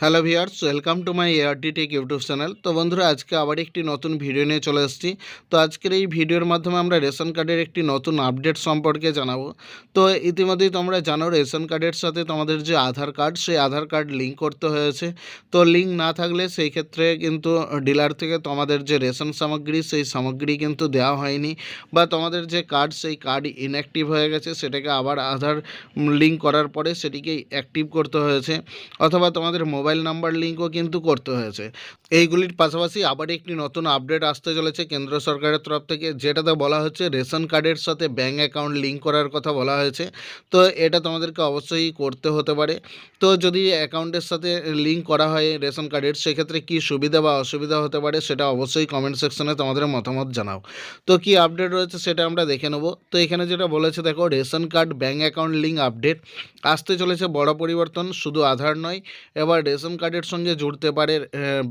Hello viewers welcome to my ARD tech YouTube channel তো বন্ধুরা, আজকে আবার একটি নতুন ভিডিও নিয়ে চলে এসেছি। তো আজকের এই ভিডিওর মাধ্যমে আমরা রেশন কার্ডের একটি নতুন আপডেট সম্পর্কে জানাব। তো ইতিমধ্যেই তোমরা জানো, রেশন কার্ডের সাথে তোমাদের যে আধার কার্ড, সেই আধার কার্ড লিঙ্ক করতে হয়েছে। তো লিঙ্ক না থাকলে সেই ক্ষেত্রে কিন্তু ডিলার থেকে তোমাদের যে রেশন সামগ্রী, সেই সামগ্রী কিন্তু দেওয়া হয়নি বা তোমাদের যে কার্ড সেই কার্ড ইনঅ্যাক্টিভ হয়ে গেছে, সেটাকে আবার আধার লিঙ্ক করার পরে সেটিকে অ্যাক্টিভ করতে হয়েছে। অথবা তোমাদের মোবাইল নাম্বার লিঙ্কও কিন্তু করতে হয়েছে। এইগুলির পাশাপাশি আবার একটি নতুন আপডেট আসতে চলেছে কেন্দ্র সরকারের তরফ থেকে, যেটাতে বলা হচ্ছে রেশন কার্ডের সাথে ব্যাঙ্ক অ্যাকাউন্ট লিঙ্ক করার কথা বলা হয়েছে। তো এটা তোমাদেরকে অবশ্যই করতে হতে পারে। তো যদি অ্যাকাউন্টের সাথে লিঙ্ক করা হয় রেশন কার্ডের, সেক্ষেত্রে কী সুবিধা বা অসুবিধা হতে পারে সেটা অবশ্যই কমেন্ট সেকশনে তোমাদের মতামত জানাও। তো কি আপডেট রয়েছে সেটা আমরা দেখে নেব। তো এখানে যেটা বলেছে, দেখো ration card, bank account link update. আসতে চলেছে বড় পরিবর্তন, শুধু আধার নয়, এবার রেশন কার্ডের সঙ্গে জুড়তে পারে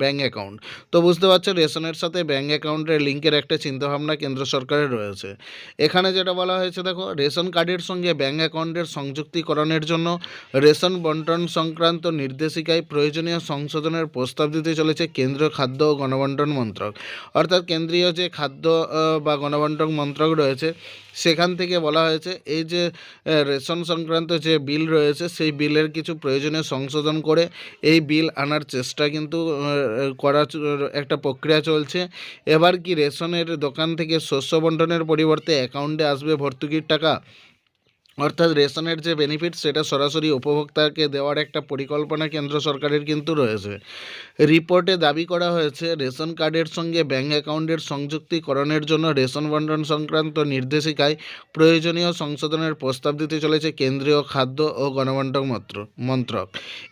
ব্যাঙ্ক অ্যাকাউন্ট তো বুঝতে পারছ, রেশনের সাথে ব্যাঙ্ক অ্যাকাউন্টের লিঙ্কের একটা চিন্তাভাবনা কেন্দ্র সরকারের রয়েছে। এখানে যেটা বলা হয়েছে, দেখো, রেশন কার্ডের সঙ্গে ব্যাঙ্ক অ্যাকাউন্টের সংযুক্তিকরণের জন্য রেশন বন্টন সংক্রান্ত নির্দেশিকায় প্রয়োজনীয় সংশোধনের প্রস্তাব দিতে চলেছে কেন্দ্রীয় খাদ্য ও গণবন্টন মন্ত্রক। অর্থাৎ কেন্দ্রীয় যে খাদ্য বা গণবন্টন মন্ত্রক রয়েছে, সেখান থেকে বলা হয়েছে, এই যে রেশন সংক্রান্ত যে বিল রয়েছে, সেই বিলের কিছু প্রয়োজনীয় সংশোধন করে এই বিল আনার চেষ্টা কিন্তু করা একটা প্রক্রিয়া চলছে। এবার কি রেশনের দোকান থেকে শস্য বন্টনের পরিবর্তে অ্যাকাউন্টে আসবে ভর্তুকির টাকা? অর্থাৎ রেশনের যে বেনিফিট সেটা সরাসরি উপভোক্তাকে দেওয়ার একটা পরিকল্পনা কেন্দ্র সরকারের কিন্তু রয়েছে। রিপোর্টে দাবি করা হয়েছে, রেশন কার্ডের সঙ্গে ব্যাঙ্ক অ্যাকাউন্টের সংযুক্তিকরণের জন্য রেশন বন্টন সংক্রান্ত নির্দেশিকায় প্রয়োজনীয় সংশোধনের প্রস্তাব দিতে চলেছে কেন্দ্রীয় খাদ্য ও গণবন্টন মন্ত্র, মন্ত্রক।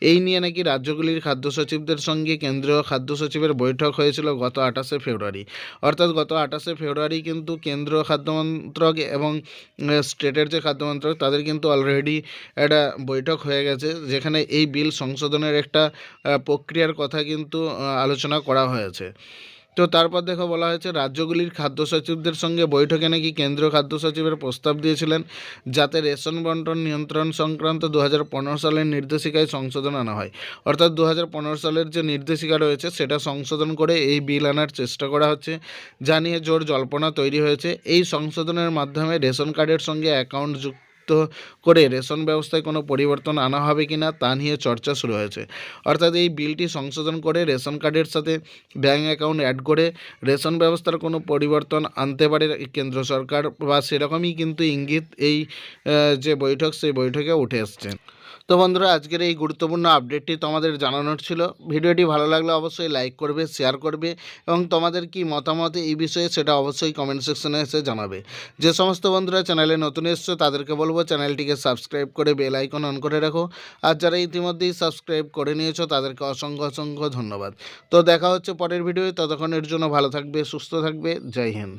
এই নিয়ে নাকি রাজ্যগুলির খাদ্য সচিবদের সঙ্গে কেন্দ্রীয় খাদ্য সচিবের বৈঠক হয়েছিল গত আঠাশে ফেব্রুয়ারি। অর্থাৎ গত আঠাশে ফেব্রুয়ারি কিন্তু কেন্দ্রীয় খাদ্য মন্ত্রক এবং স্টেটের যে খাদ্য মন্ত্রক তাদের কিন্তু অলরেডি একটা বৈঠক হয়ে গেছে, যেখানে এই বিল সংশোধনের একটা প্রক্রিয়ার কথা কিন্তু আলোচনা করা হয়েছে। তো তারপর দেখো বলা হয়েছে, রাজ্যগুলির খাদ্য সচিবদের সঙ্গে বৈঠকে নাকি কেন্দ্রীয় খাদ্য সচিবের প্রস্তাব দিয়েছিলেন, যাতে রেশন বন্টন নিয়ন্ত্রণ সংক্রান্ত দু হাজার পনেরো সালের নির্দেশিকায় সংশোধন আনা হয়। অর্থাৎ দু হাজার পনেরো সালের যে নির্দেশিকা রয়েছে, সেটা সংশোধন করে এই বিল আনার চেষ্টা করা হচ্ছে, যা নিয়ে জোর জল্পনা তৈরি হয়েছে। এই সংশোধনের মাধ্যমে রেশন কার্ডের সঙ্গে অ্যাকাউন্ট যুক্ত করে রেশন ব্যবস্থায় কোনো পরিবর্তন আনা হবে কি না তা নিয়ে চর্চা শুরু হয়েছে। অর্থাৎ এই বিলটি সংশোধন করে রেশন কার্ডের সাথে ব্যাঙ্ক অ্যাকাউন্ট অ্যাড করে রেশন ব্যবস্থার কোনো পরিবর্তন আনতে পারে কেন্দ্র সরকার বা সেরকমই কিন্তু ইঙ্গিত এই যে বৈঠক, সেই বৈঠকে উঠে এসছে। তো বন্ধুরা, আজকের এই গুরুত্বপূর্ণ আপডেটটি তোমাদের জানানোর ছিল। ভিডিওটি ভালো লাগলে অবশ্যই লাইক করবে, শেয়ার করবে এবং তোমাদের কি মতামত এই বিষয়ে সেটা অবশ্যই কমেন্ট সেকশনে এসে জানাবে। যে সমস্ত বন্ধুরা চ্যানেলে নতুন এসছো তাদেরকে বলব চ্যানেলটিকে সাবস্ক্রাইব করে বেল আইকন অন করে রাখো। আর যারা ইতিমধ্যেই সাবস্ক্রাইব করে নিয়েছো, তাদেরকে অসংখ্য অসংখ্য ধন্যবাদ। তো দেখা হচ্ছে পরের ভিডিওয়ে। ততক্ষণের জন্য ভালো থাকবে, সুস্থ থাকবে। জয় হিন্দ।